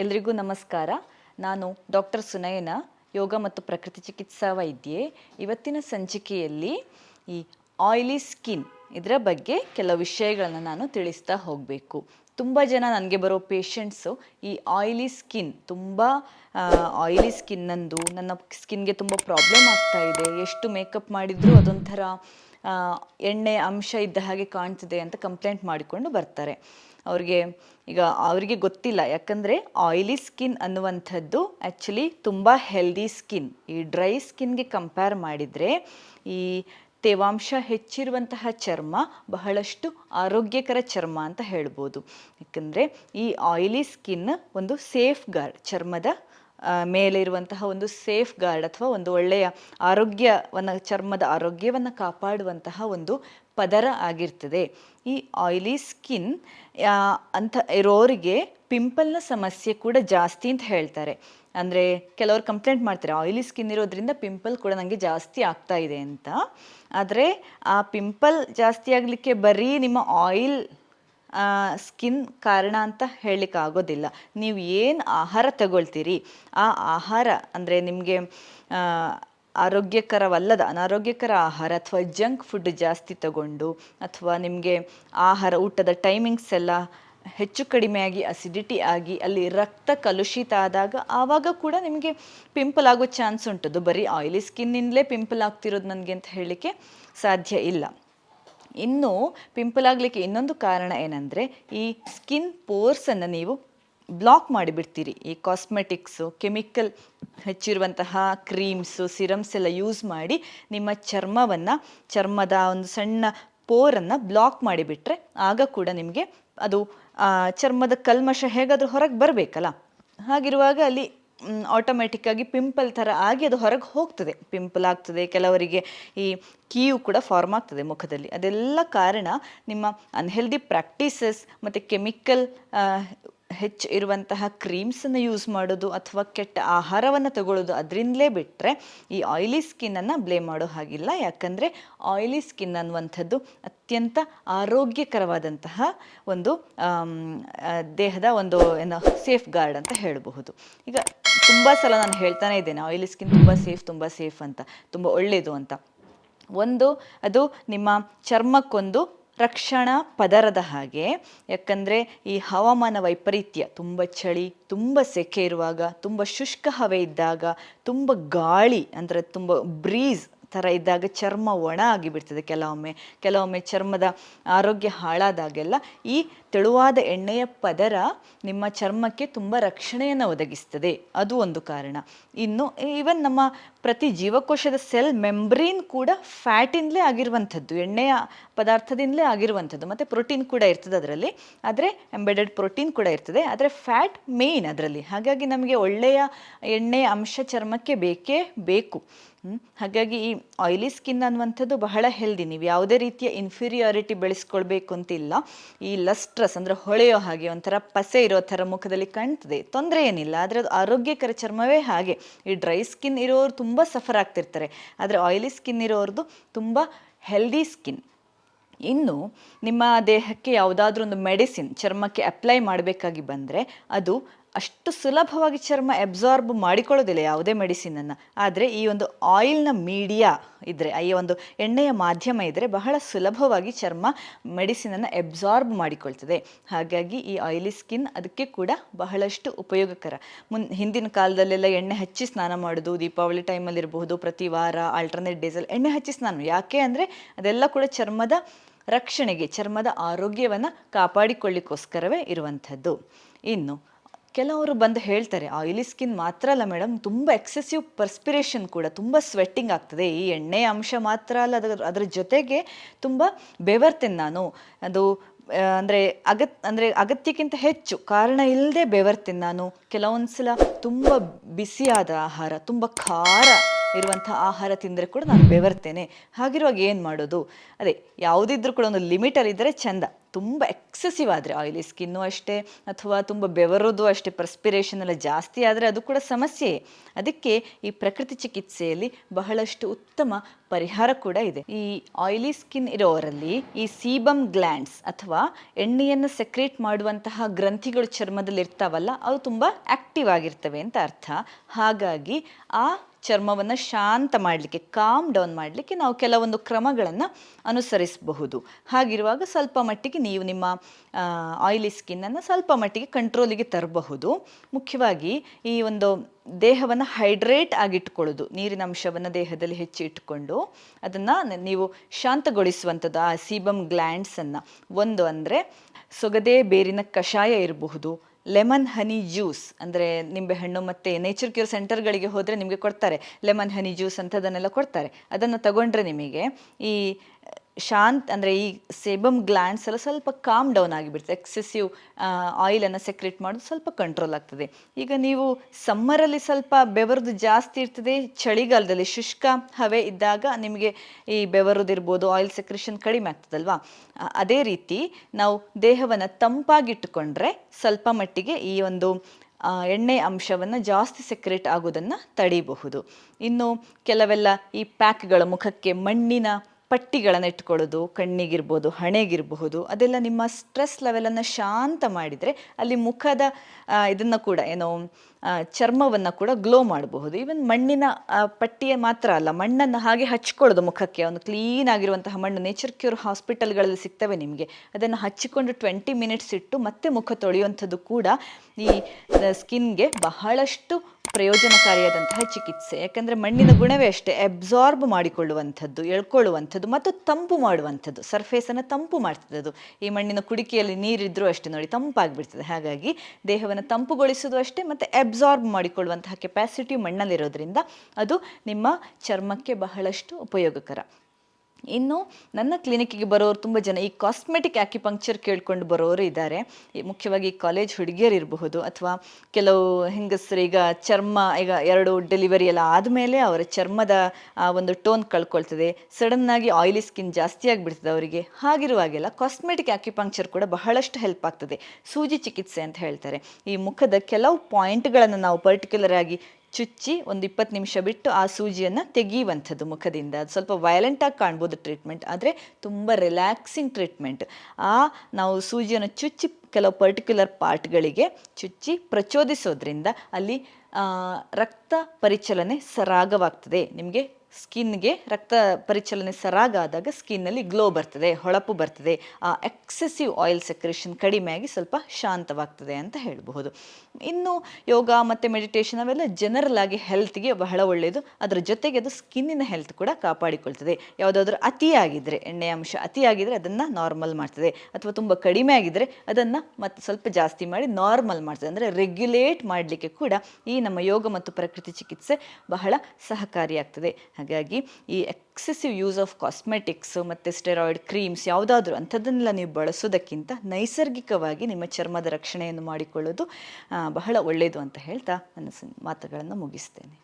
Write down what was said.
ಎಲ್ರಿಗೂ ನಮಸ್ಕಾರ. ನಾನು ಡಾಕ್ಟರ್ ಸುನಯನ, ಯೋಗ ಮತ್ತು ಪ್ರಕೃತಿ ಚಿಕಿತ್ಸಾ ವೈದ್ಯೆ. ಇವತ್ತಿನ ಸಂಚಿಕೆಯಲ್ಲಿ ಈ ಆಯಿಲಿ ಸ್ಕಿನ್ ಇದರ ಬಗ್ಗೆ ಕೆಲವು ವಿಷಯಗಳನ್ನು ನಾನು ತಿಳಿಸ್ತಾ ಹೋಗಬೇಕು. ತುಂಬ ಜನ ನನಗೆ ಬರೋ ಪೇಷಂಟ್ಸು ಈ ಆಯಿಲಿ ಸ್ಕಿನ್ ತುಂಬ ಆಯಿಲಿ ಸ್ಕಿನ್ನಂದು ನನ್ನ ಸ್ಕಿನ್ಗೆ ತುಂಬ ಪ್ರಾಬ್ಲಮ್ ಆಗ್ತಾ ಇದೆ. ಎಷ್ಟು ಮೇಕಪ್ ಮಾಡಿದರೂ ಅದೊಂಥರ ಎಣ್ಣೆ ಅಂಶ ಇದ್ದ ಹಾಗೆ ಕಾಣ್ತಿದೆ ಅಂತ ಕಂಪ್ಲೇಂಟ್ ಮಾಡಿಕೊಂಡು ಬರ್ತಾರೆ. ಅವ್ರಿಗೆ ಈಗ ಅವರಿಗೆ ಗೊತ್ತಿಲ್ಲ, ಯಾಕಂದರೆ ಆಯಿಲಿ ಸ್ಕಿನ್ ಅನ್ನುವಂಥದ್ದು ಆ್ಯಕ್ಚುಲಿ ತುಂಬ ಹೆಲ್ದಿ ಸ್ಕಿನ್ ಈ ಡ್ರೈ ಸ್ಕಿನ್ಗೆ ಕಂಪೇರ್ ಮಾಡಿದರೆ ಈ ತೇವಾಂಶ ಹೆಚ್ಚಿರುವಂತಹ ಚರ್ಮ ಬಹಳಷ್ಟು ಆರೋಗ್ಯಕರ ಚರ್ಮ ಅಂತ ಹೇಳ್ಬೋದು. ಯಾಕಂದರೆ ಈ ಆಯಿಲಿ ಸ್ಕಿನ್ ಒಂದು ಸೇಫ್ ಗಾರ್ಡ್ ಚರ್ಮದ ಮೇಲೆ ಇರುವಂತಹ ಒಂದು ಸೇಫ್ ಗಾರ್ಡ್ ಅಥವಾ ಒಂದು ಒಳ್ಳೆಯ ಆರೋಗ್ಯವನ್ನು, ಚರ್ಮದ ಆರೋಗ್ಯವನ್ನು ಕಾಪಾಡುವಂತಹ ಒಂದು ಪದರ ಆಗಿರ್ತದೆ. ಈ ಆಯಿಲಿ ಸ್ಕಿನ್ ಅಂತ ಇರೋರಿಗೆ ಪಿಂಪಲ್ನ ಸಮಸ್ಯೆ ಕೂಡ ಜಾಸ್ತಿ ಅಂತ ಹೇಳ್ತಾರೆ. ಅಂದರೆ ಕೆಲವರು ಕಂಪ್ಲೇಂಟ್ ಮಾಡ್ತಾರೆ ಆಯಿಲಿ ಸ್ಕಿನ್ ಇರೋದ್ರಿಂದ ಪಿಂಪಲ್ ಕೂಡ ನನಗೆ ಜಾಸ್ತಿ ಆಗ್ತಾ ಇದೆ ಅಂತ. ಆದರೆ ಆ ಪಿಂಪಲ್ ಜಾಸ್ತಿ ಆಗಲಿಕ್ಕೆ ಬರೀ ನಿಮ್ಮ ಆಯಿಲ್ ಸ್ಕಿನ್ ಕಾರಣ ಅಂತ ಹೇಳಲಿಕ್ಕೆ ಆಗೋದಿಲ್ಲ ನೀವು ಏನು ಆಹಾರ ತಗೊಳ್ತೀರಿ, ಆ ಆಹಾರ ಅಂದರೆ ನಿಮಗೆ ಆರೋಗ್ಯಕರವಲ್ಲದ, ಅನಾರೋಗ್ಯಕರ ಆಹಾರ ಅಥವಾ ಜಂಕ್ ಫುಡ್ ಜಾಸ್ತಿ ತಗೊಂಡು ಅಥವಾ ನಿಮಗೆ ಆಹಾರ, ಊಟದ ಟೈಮಿಂಗ್ಸ್ ಎಲ್ಲ ಹೆಚ್ಚು ಕಡಿಮೆಯಾಗಿ ಅಸಿಡಿಟಿ ಆಗಿ, ಅಲ್ಲಿ ರಕ್ತ ಕಲುಷಿತ ಆದಾಗ ಆವಾಗ ಕೂಡ ನಿಮಗೆ ಪಿಂಪಲ್ ಆಗೋ ಚಾನ್ಸ್ ಉಂಟದು ಬರೀ ಆಯಿಲಿ ಸ್ಕಿನ್ನಿಂದಲೇ ಪಿಂಪಲ್ ಆಗ್ತಿರೋದು ನನಗೆ ಅಂತ ಹೇಳಲಿಕ್ಕೆ ಸಾಧ್ಯ ಇಲ್ಲ. ಇನ್ನು ಪಿಂಪಲ್ ಆಗಲಿಕ್ಕೆ ಇನ್ನೊಂದು ಕಾರಣ ಏನಂದರೆ ಈ ಸ್ಕಿನ್ ಪೋರ್ಸನ್ನು ನೀವು ಬ್ಲಾಕ್ ಮಾಡಿಬಿಡ್ತೀರಿ. ಈ ಕಾಸ್ಮೆಟಿಕ್ಸು ಕೆಮಿಕಲ್ ಹೆಚ್ಚಿರುವಂತಹ ಕ್ರೀಮ್ಸು ಸಿರಮ್ಸ್ ಎಲ್ಲ ಯೂಸ್ ಮಾಡಿ ನಿಮ್ಮ ಚರ್ಮವನ್ನು, ಚರ್ಮದ ಒಂದು ಸಣ್ಣ ಪೋರನ್ನು ಬ್ಲಾಕ್ ಮಾಡಿಬಿಟ್ರೆ ಆಗ ಕೂಡ ನಿಮಗೆ ಅದು ಚರ್ಮದ ಕಲ್ಮಶ ಹೇಗಾದರೂ ಹೊರಗೆ ಬರಬೇಕಲ್ಲ? ಹಾಗಿರುವಾಗ ಅಲ್ಲಿ ಆಟೋಮೆಟಿಕ್ ಆಗಿ ಪಿಂಪಲ್ ಥರ ಆಗಿ ಅದು ಹೊರಗೆ ಹೋಗ್ತದೆ. ಪಿಂಪಲ್ ಆಗ್ತದೆ, ಕೆಲವರಿಗೆ ಈ ಕೀವು ಕೂಡ ಫಾರ್ಮ್ ಆಗ್ತದೆ ಮುಖದಲ್ಲಿ. ಅದೆಲ್ಲ ಕಾರಣ ನಿಮ್ಮ ಅನ್ಹೆಲ್ದಿ ಪ್ರಾಕ್ಟೀಸಸ್ ಮತ್ತು ಕೆಮಿಕಲ್ ಹೆಚ್ಚು ಇರುವಂತಹ ಕ್ರೀಮ್ಸನ್ನು ಯೂಸ್ ಮಾಡೋದು ಅಥವಾ ಕೆಟ್ಟ ಆಹಾರವನ್ನು ತಗೊಳ್ಳೋದು ಅದರಿಂದಲೇ ಬಿಟ್ಟರೆ ಈ ಆಯಿಲಿ ಸ್ಕಿನ್ನನ್ನು ಬ್ಲೇಮ್ ಮಾಡೋ ಹಾಗಿಲ್ಲ. ಯಾಕಂದರೆ ಆಯಿಲಿ ಸ್ಕಿನ್ ಅನ್ನುವಂಥದ್ದು ಅತ್ಯಂತ ಆರೋಗ್ಯಕರವಾದಂತಹ ಒಂದು ದೇಹದ ಒಂದು, ಏನೋ ಸೇಫ್ ಗಾರ್ಡ್ ಅಂತ ಹೇಳಬಹುದು. ಈಗ ತುಂಬ ಸಲ ನಾನು ಹೇಳ್ತಾನೆ ಇದ್ದೇನೆ ಆಯಿಲಿ ಸ್ಕಿನ್ ತುಂಬ ಸೇಫ್ ತುಂಬ ಸೇಫ್ ಅಂತ, ತುಂಬ ಒಳ್ಳೆಯದು ಅಂತ. ಒಂದು, ಅದು ನಿಮ್ಮ ಚರ್ಮಕ್ಕೊಂದು ರಕ್ಷಣಾ ಪದರದ ಹಾಗೆ, ಯಾಕಂದರೆ ಈ ಹವಾಮಾನ ವೈಪರೀತ್ಯ ತುಂಬ ಚಳಿ, ತುಂಬ ಸೆಕೆ ಇರುವಾಗ, ತುಂಬ ಶುಷ್ಕ ಹವೆ ಇದ್ದಾಗ, ತುಂಬ ಗಾಳಿ ಅಂದರೆ ತುಂಬ ಬ್ರೀಸ್ ಥರ ಇದ್ದಾಗ ಚರ್ಮ ಒಣ ಆಗಿಬಿಡ್ತದೆ. ಕೆಲವೊಮ್ಮೆ ಕೆಲವೊಮ್ಮೆ ಚರ್ಮದ ಆರೋಗ್ಯ ಹಾಳಾದಾಗೆಲ್ಲ ಈ ತೆಳುವಾದ ಎಣ್ಣೆಯ ಪದರ ನಿಮ್ಮ ಚರ್ಮಕ್ಕೆ ತುಂಬ ರಕ್ಷಣೆಯನ್ನು ಒದಗಿಸ್ತದೆ. ಅದು ಒಂದು ಕಾರಣ. ಇನ್ನು ಈವನ್ ನಮ್ಮ ಪ್ರತಿ ಜೀವಕೋಶದ ಸೆಲ್ ಮೆಂಬ್ರೀನ್ ಕೂಡ ಫ್ಯಾಟಿಂದಲೇ ಆಗಿರುವಂಥದ್ದು, ಎಣ್ಣೆಯ ಪದಾರ್ಥದಿಂದಲೇ ಆಗಿರುವಂಥದ್ದು. ಮತ್ತು ಪ್ರೋಟೀನ್ ಕೂಡ ಇರ್ತದೆ ಅದರಲ್ಲಿ. ಆದರೆ ಎಂಬೆಡೆಡ್ ಪ್ರೋಟೀನ್ ಕೂಡ ಇರ್ತದೆ. ಆದರೆ ಫ್ಯಾಟ್ ಮೇಯ್ನ್ ಅದರಲ್ಲಿ. ಹಾಗಾಗಿ ನಮಗೆ ಒಳ್ಳೆಯ ಎಣ್ಣೆಯ ಅಂಶ ಚರ್ಮಕ್ಕೆ ಬೇಕೇ ಬೇಕು. ಹಾಗಾಗಿ ಈ ಆಯಿಲಿ ಸ್ಕಿನ್ ಅನ್ನುವಂಥದ್ದು ಬಹಳ ಹೆಲ್ದಿ ನೀವು ಯಾವುದೇ ರೀತಿಯ ಇನ್ಫೀರಿಯಾರಿಟಿ ಬೆಳೆಸ್ಕೊಳ್ಬೇಕು ಅಂತಿಲ್ಲ ಈ ಲಸ್ಟ್ರಸ್ ಅಂದರೆ ಹೊಳೆಯೋ ಹಾಗೆ, ಒಂಥರ ಪಸೆ ಇರೋ ಥರ ಮುಖದಲ್ಲಿ ಕಾಣ್ತದೆ. ತೊಂದರೆ ಏನಿಲ್ಲ. ಆದರೆ ಅದು ಆರೋಗ್ಯಕರ ಚರ್ಮವೇ ಹಾಗೆ. ಈ ಡ್ರೈ ಸ್ಕಿನ್ ಇರೋರು ತುಂಬ ಸಫರ್ ಆಗ್ತಿರ್ತಾರೆ. ಆದರೆ ಆಯಿಲಿ ಸ್ಕಿನ್ ಇರೋರ್ದು ತುಂಬ ಹೆಲ್ದಿ ಸ್ಕಿನ್ ಇನ್ನು ನಿಮ್ಮ ದೇಹಕ್ಕೆ ಯಾವುದಾದ್ರೂ ಒಂದು ಮೆಡಿಸಿನ್ ಚರ್ಮಕ್ಕೆ ಅಪ್ಲೈ ಮಾಡಬೇಕಾಗಿ ಬಂದರೆ ಅದು ಅಷ್ಟು ಸುಲಭವಾಗಿ ಚರ್ಮ ಅಬ್ಸಾರ್ಬ್ ಮಾಡಿಕೊಳ್ಳೋದಿಲ್ಲ ಯಾವುದೇ ಮೆಡಿಸಿನನ್ನು ಆದರೆ ಈ ಒಂದು ಆಯಿಲ್ನ ಮೀಡಿಯಾ ಇದ್ದರೆ ಈ ಒಂದು ಎಣ್ಣೆಯ ಮಾಧ್ಯಮ ಇದ್ದರೆ ಬಹಳ ಸುಲಭವಾಗಿ ಚರ್ಮ ಮೆಡಿಸಿನನ್ನು ಅಬ್ಸಾರ್ಬ್ ಮಾಡಿಕೊಳ್ತದೆ. ಹಾಗಾಗಿ ಈ ಆಯಿಲಿ ಸ್ಕಿನ್ ಅದಕ್ಕೆ ಕೂಡ ಬಹಳಷ್ಟು ಉಪಯೋಗಕರ. ಮುನ್, ಹಿಂದಿನ ಕಾಲದಲ್ಲೆಲ್ಲ ಎಣ್ಣೆ ಹಚ್ಚಿ ಸ್ನಾನ ಮಾಡೋದು, ದೀಪಾವಳಿ ಟೈಮಲ್ಲಿರಬಹುದು ಪ್ರತಿ ವಾರ ಆಲ್ಟರ್ನೇಟ್ ಡೇಸಲ್ಲಿ ಎಣ್ಣೆ ಹಚ್ಚಿ ಸ್ನಾನ. ಯಾಕೆ ಅಂದರೆ ಅದೆಲ್ಲ ಕೂಡ ಚರ್ಮದ ರಕ್ಷಣೆಗೆ, ಚರ್ಮದ ಆರೋಗ್ಯವನ್ನು ಕಾಪಾಡಿಕೊಳ್ಳಿಕ್ಕೋಸ್ಕರವೇ ಇರುವಂಥದ್ದು. ಇನ್ನು ಕೆಲವರು ಬಂದು ಹೇಳ್ತಾರೆ ಆಯಿಲಿ ಸ್ಕಿನ್ ಮಾತ್ರ ಅಲ್ಲ ಮೇಡಮ್ ತುಂಬ ಎಕ್ಸೆಸಿವ್ ಪರ್ಸ್ಪಿರೇಷನ್ ಕೂಡ, ತುಂಬ ಸ್ವೆಟ್ಟಿಂಗ್ ಆಗ್ತದೆ. ಈ ಎಣ್ಣೆ ಅಂಶ ಮಾತ್ರ ಅಲ್ಲ, ಅದರ ಅದರ ಜೊತೆಗೆ ತುಂಬ ಬೆವರ್ತೇನೆ ನಾನು. ಅದು ಅಂದರೆ ಅಗತ್, ಅಂದರೆ ಅಗತ್ಯಕ್ಕಿಂತ ಹೆಚ್ಚು ಕಾರಣ ಇಲ್ಲದೆ ಬೆವರ್ತೇನೆ ನಾನು. ಕೆಲವೊಂದು ಸಲ ತುಂಬ ಬಿಸಿಯಾದ ಆಹಾರ, ತುಂಬ ಖಾರ ಇರುವಂಥ ಆಹಾರ ತಿಂದರೆ ಕೂಡ ನಾನು ಬೆವರ್ತೇನೆ. ಹಾಗಿರುವಾಗ ಏನು ಮಾಡೋದು? ಅದೇ, ಯಾವುದಿದ್ರೂ ಕೂಡ ಒಂದು ಲಿಮಿಟಲ್ಲಿ ಇದ್ದರೆ ಚೆಂದ. ತುಂಬ ಎಕ್ಸೆಸಿವ್ ಆದರೆ ಆಯಿಲಿ ಸ್ಕಿನ್ನು ಅಷ್ಟೇ, ಅಥವಾ ತುಂಬ ಬೆವರೋದು ಅಷ್ಟೇ ಪರ್ಸ್ಪಿರೇಷನ್ ಎಲ್ಲ ಜಾಸ್ತಿ ಆದರೆ ಅದು ಕೂಡ ಸಮಸ್ಯೆ ಅದಕ್ಕೆ ಈ ಪ್ರಕೃತಿ ಚಿಕಿತ್ಸೆಯಲ್ಲಿ ಬಹಳಷ್ಟು ಉತ್ತಮ ಪರಿಹಾರ ಕೂಡ ಇದೆ. ಈ ಆಯಿಲಿ ಸ್ಕಿನ್ ಇರೋವರಲ್ಲಿ ಈ ಸೀಬಮ್ ಗ್ಲ್ಯಾಂಡ್ಸ್ ಅಥವಾ ಎಣ್ಣೆಯನ್ನು ಸೆಕ್ರೇಟ್ ಮಾಡುವಂತಹ ಗ್ರಂಥಿಗಳು ಚರ್ಮದಲ್ಲಿ ಇರ್ತಾವಲ್ಲ ಅವು ತುಂಬ ಆಕ್ಟಿವ್ ಆಗಿರ್ತವೆ ಅಂತ ಅರ್ಥ. ಹಾಗಾಗಿ ಆ ಚರ್ಮವನ್ನು ಶಾಂತ ಮಾಡಲಿಕ್ಕೆ ಕಾಮ್ ಡೌನ್ ಮಾಡಲಿಕ್ಕೆ ನಾವು ಕೆಲವೊಂದು ಕ್ರಮಗಳನ್ನು ಅನುಸರಿಸಬಹುದು. ಹಾಗಿರುವಾಗ ಸ್ವಲ್ಪ ಮಟ್ಟಿಗೆ ನೀವು ನಿಮ್ಮ ಆಯಿಲಿ ಸ್ಕಿನ್ನನ್ನು ಸ್ವಲ್ಪ ಮಟ್ಟಿಗೆ ಕಂಟ್ರೋಲಿಗೆ ತರಬಹುದು. ಮುಖ್ಯವಾಗಿ ಈ ಒಂದು ದೇಹವನ್ನು ಹೈಡ್ರೇಟ್ ಆಗಿಟ್ಕೊಳ್ಳೋದು, ನೀರಿನ ಅಂಶವನ್ನು ದೇಹದಲ್ಲಿ ಹೆಚ್ಚು ಇಟ್ಕೊಂಡು, ಅದನ್ನು ನೀವು ಶಾಂತಗೊಳಿಸುವಂಥದ್ದು ಆ ಸೀಬಮ್ ಗ್ಲ್ಯಾಂಡ್ಸನ್ನು ಒಂದು ಅಂದರೆ ಸೊಗದೆ ಬೇರಿನ ಕಷಾಯ ಇರಬಹುದು ಲೆಮನ್ ಹನಿ ಜ್ಯೂಸ್ ಅಂದರೆ ನಿಂಬೆಹಣ್ಣು ಮತ್ತು ನೇಚರ್ ಕ್ಯೂರ್ ಸೆಂಟರ್ಗಳಿಗೆ ಹೋದರೆ ನಿಮಗೆ ಕೊಡ್ತಾರೆ. ಲೆಮನ್ ಹನಿ ಜ್ಯೂಸ್ ಅಂಥದ್ದನ್ನೆಲ್ಲ ಕೊಡ್ತಾರೆ. ಅದನ್ನು ತಗೊಂಡ್ರೆ ನಿಮಗೆ ಈ ಶಾಂತ್ ಅಂದರೆ ಈ ಸೇಬಮ್ ಗ್ಲ್ಯಾಂಡ್ಸ್ ಎಲ್ಲ ಸ್ವಲ್ಪ ಕಾಮ್ ಡೌನ್ ಆಗಿಬಿಡ್ತದೆ ಎಕ್ಸೆಸಿವ್ ಆಯಿಲನ್ನು ಸೆಕ್ರೇಟ್ ಮಾಡೋದು ಸ್ವಲ್ಪ ಕಂಟ್ರೋಲ್ ಆಗ್ತದೆ. ಈಗ ನೀವು ಸಮ್ಮರಲ್ಲಿ ಸ್ವಲ್ಪ ಬೆವರದು ಜಾಸ್ತಿ ಇರ್ತದೆ, ಚಳಿಗಾಲದಲ್ಲಿ ಶುಷ್ಕ ಹವೆ ಇದ್ದಾಗ ನಿಮಗೆ ಈ ಬೆವರದಿರ್ಬೋದು ಆಯಿಲ್ ಸೆಕ್ರೇಷನ್ ಕಡಿಮೆ ಆಗ್ತದಲ್ವಾ? ಅದೇ ರೀತಿ ನಾವು ದೇಹವನ್ನು ತಂಪಾಗಿಟ್ಟುಕೊಂಡ್ರೆ ಸ್ವಲ್ಪ ಮಟ್ಟಿಗೆ ಈ ಒಂದು ಎಣ್ಣೆ ಅಂಶವನ್ನು ಜಾಸ್ತಿ ಸೆಕ್ರೇಟ್ ಆಗೋದನ್ನು ತಡೀಬಹುದು. ಇನ್ನು ಕೆಲವೆಲ್ಲ ಈ ಪ್ಯಾಕ್ಗಳ ಮುಖಕ್ಕೆ ಮಣ್ಣಿನ ಪಟ್ಟಿಗಳನ್ನು ಇಟ್ಕೊಳ್ಳೋದು, ಕಣ್ಣಿಗಿರ್ಬೋದು, ಹಣೆಗಿರಬಹುದು, ಅದೆಲ್ಲ ನಿಮ್ಮ ಸ್ಟ್ರೆಸ್ ಲೆವೆಲನ್ನು ಶಾಂತ ಮಾಡಿದರೆ ಅಲ್ಲಿ ಮುಖದ ಇದನ್ನು ಕೂಡ, ಏನು ಚರ್ಮವನ್ನು ಕೂಡ ಗ್ಲೋ ಮಾಡಬಹುದು. ಈವನ್ ಮಣ್ಣಿನ ಪಟ್ಟಿಯ ಮಾತ್ರ ಅಲ್ಲ, ಮಣ್ಣನ್ನು ಹಾಗೆ ಹಚ್ಕೊಳ್ಳೋದು ಮುಖಕ್ಕೆ. ಒಂದು ಕ್ಲೀನ್ ಆಗಿರುವಂತಹ ಮಣ್ಣು ನೇಚರ್ ಕ್ಯೂರ್ ಹಾಸ್ಪಿಟಲ್ಗಳಲ್ಲಿ ಸಿಗ್ತವೆ ನಿಮಗೆ. ಅದನ್ನು ಹಚ್ಚಿಕೊಂಡು ಟ್ವೆಂಟಿ ಮಿನಿಟ್ಸ್ ಇಟ್ಟು ಮತ್ತೆ ಮುಖ ತೊಳೆಯುವಂಥದ್ದು ಕೂಡ ಈ ಸ್ಕಿನ್ಗೆ ಬಹಳಷ್ಟು ಪ್ರಯೋಜನಕಾರಿಯಾದಂತಹ ಚಿಕಿತ್ಸೆ. ಯಾಕಂದರೆ ಮಣ್ಣಿನ ಗುಣವೇ ಅಷ್ಟೇ. ಅಬ್ಸಾರ್ಬ್ ಮಾಡಿಕೊಳ್ಳುವಂಥದ್ದು, ಎಳ್ಕೊಳ್ಳುವಂಥದ್ದು, ಮತ್ತು ತಂಪು ಮಾಡುವಂಥದ್ದು. ಸರ್ಫೇಸನ್ನು ತಂಪು ಮಾಡ್ತದೆ ಅದು ಈ ಮಣ್ಣಿನ ಕುಡಿಕೆಯಲ್ಲಿ ನೀರಿದ್ರೂ ಅಷ್ಟೇ ನೋಡಿ, ತಂಪಾಗಿಬಿಡ್ತದೆ. ಹಾಗಾಗಿ ದೇಹವನ್ನು ತಂಪುಗೊಳಿಸೋದು ಅಷ್ಟೇ, ಮತ್ತು ಅಬ್ಸಾರ್ಬ್ ಮಾಡಿಕೊಳ್ಳುವಂತಹ ಕೆಪ್ಯಾಸಿಟಿ ಮಣ್ಣಲ್ಲಿರೋದ್ರಿಂದ ಅದು ನಿಮ್ಮ ಚರ್ಮಕ್ಕೆ ಬಹಳಷ್ಟು ಉಪಯೋಗಕರ. ಇನ್ನು ನನ್ನ ಕ್ಲಿನಿಕ್ಕಿಗೆ ಬರೋರು ತುಂಬ ಜನ, ಈ ಕಾಸ್ಮೆಟಿಕ್ ಆಕ್ಯುಪಂಕ್ಚರ್ ಕೇಳ್ಕೊಂಡು ಬರೋರು ಇದ್ದಾರೆ. ಮುಖ್ಯವಾಗಿ ಕಾಲೇಜ್ ಹುಡುಗಿಯರು ಇರಬಹುದು ಅಥವಾ ಕೆಲವು ಹೆಂಗಸರು, ಈಗ ಚರ್ಮ, ಈಗ ಎರಡು ಡೆಲಿವರಿ ಎಲ್ಲ ಆದಮೇಲೆ ಅವರ ಚರ್ಮದ, ಆ, ಒಂದು ಟೋನ್ ಕಳ್ಕೊಳ್ತದೆ. ಸಡನ್ನಾಗಿ ಆಯಿಲಿ ಸ್ಕಿನ್ ಜಾಸ್ತಿ ಆಗಿಬಿಡ್ತದೆ ಅವರಿಗೆ. ಹಾಗಿರುವಾಗೆಲ್ಲ ಕಾಸ್ಮೆಟಿಕ್ ಆಕ್ಯುಪಂಕ್ಚರ್ ಕೂಡ ಬಹಳಷ್ಟು ಹೆಲ್ಪ್ ಆಗ್ತದೆ. ಸೂಜಿ ಚಿಕಿತ್ಸೆ ಅಂತ ಹೇಳ್ತಾರೆ. ಈ ಮುಖದ ಕೆಲವು ಪಾಯಿಂಟ್ಗಳನ್ನು ನಾವು ಪರ್ಟಿಕ್ಯುಲರ್ ಆಗಿ ಚುಚ್ಚಿ ಒಂದು ಇಪ್ಪತ್ತು ನಿಮಿಷ ಬಿಟ್ಟು ಆ ಸೂಜಿಯನ್ನು ತೆಗೆಯುವಂಥದ್ದು ಮುಖದಿಂದ. ಅದು ಸ್ವಲ್ಪ ವಯಲೆಂಟಾಗಿ ಕಾಣ್ಬೋದು ಟ್ರೀಟ್ಮೆಂಟ್ ಆದರೆ ತುಂಬ ರಿಲ್ಯಾಕ್ಸಿಂಗ್ ಟ್ರೀಟ್ಮೆಂಟ್ ಆ ನಾವು ಸೂಜಿಯನ್ನು ಚುಚ್ಚಿ ಕೆಲವು ಪರ್ಟಿಕ್ಯುಲರ್ ಪಾರ್ಟ್ಗಳಿಗೆ ಚುಚ್ಚಿ ಪ್ರಚೋದಿಸೋದ್ರಿಂದ ಅಲ್ಲಿ ರಕ್ತ ಪರಿಚಲನೆ ಸರಾಗವಾಗ್ತದೆ ನಿಮಗೆ ಸ್ಕಿನ್ಗೆ ರಕ್ತ ಪರಿಚಲನೆ ಸರಾಗಾದಾಗ ಸ್ಕಿನ್ನಲ್ಲಿ ಗ್ಲೋ ಬರ್ತದೆ, ಹೊಳಪು ಬರ್ತದೆ, ಆ ಎಕ್ಸೆಸಿವ್ ಆಯಿಲ್ ಸೆಕ್ರೇಷನ್ ಕಡಿಮೆಯಾಗಿ ಸ್ವಲ್ಪ ಶಾಂತವಾಗ್ತದೆ ಅಂತ ಹೇಳಬಹುದು. ಇನ್ನು ಯೋಗ ಮತ್ತು ಮೆಡಿಟೇಷನ್ ಅವೆಲ್ಲ ಜನರಲ್ ಆಗಿ ಹೆಲ್ತ್ಗೆ ಬಹಳ ಒಳ್ಳೆಯದು ಅದರ ಜೊತೆಗೆ ಅದು ಸ್ಕಿನ್ನಿನ ಹೆಲ್ತ್ ಕೂಡ ಕಾಪಾಡಿಕೊಳ್ತದೆ. ಯಾವುದಾದ್ರೂ ಅತಿಯಾಗಿದ್ದರೆ ಎಣ್ಣೆ ಅಂಶ ಅತಿಯಾಗಿದ್ದರೆ ಅದನ್ನು ನಾರ್ಮಲ್ ಮಾಡ್ತದೆ. ಅಥವಾ ತುಂಬ ಕಡಿಮೆ ಆಗಿದ್ದರೆ ಅದನ್ನು ಮತ್ತೆ ಸ್ವಲ್ಪ ಜಾಸ್ತಿ ಮಾಡಿ ನಾರ್ಮಲ್ ಮಾಡ್ತದೆ. ಅಂದರೆ ರೆಗ್ಯುಲೇಟ್ ಮಾಡಲಿಕ್ಕೆ ಕೂಡ ಈ ನಮ್ಮ ಯೋಗ ಮತ್ತು ಪ್ರಕೃತಿ ಚಿಕಿತ್ಸೆ ಬಹಳ ಸಹಕಾರಿಯಾಗ್ತದೆ. ಹಾಗಾಗಿ ಈ ಎಕ್ಸೆಸಿವ್ ಯೂಸ್ ಆಫ್ ಕಾಸ್ಮೆಟಿಕ್ಸ್ ಮತ್ತು ಸ್ಟೆರಾಯ್ಡ್ ಕ್ರೀಮ್ಸ್ ಯಾವುದಾದ್ರೂ ಅಂಥದ್ದನ್ನೆಲ್ಲ ನೀವು ಬಳಸೋದಕ್ಕಿಂತ ನೈಸರ್ಗಿಕವಾಗಿ ನಿಮ್ಮ ಚರ್ಮದ ರಕ್ಷಣೆಯನ್ನು ಮಾಡಿಕೊಳ್ಳೋದು ಬಹಳ ಒಳ್ಳೆಯದು ಅಂತ ಹೇಳ್ತಾ ನನ್ನ ಮಾತುಗಳನ್ನು ಮುಗಿಸ್ತೇನೆ.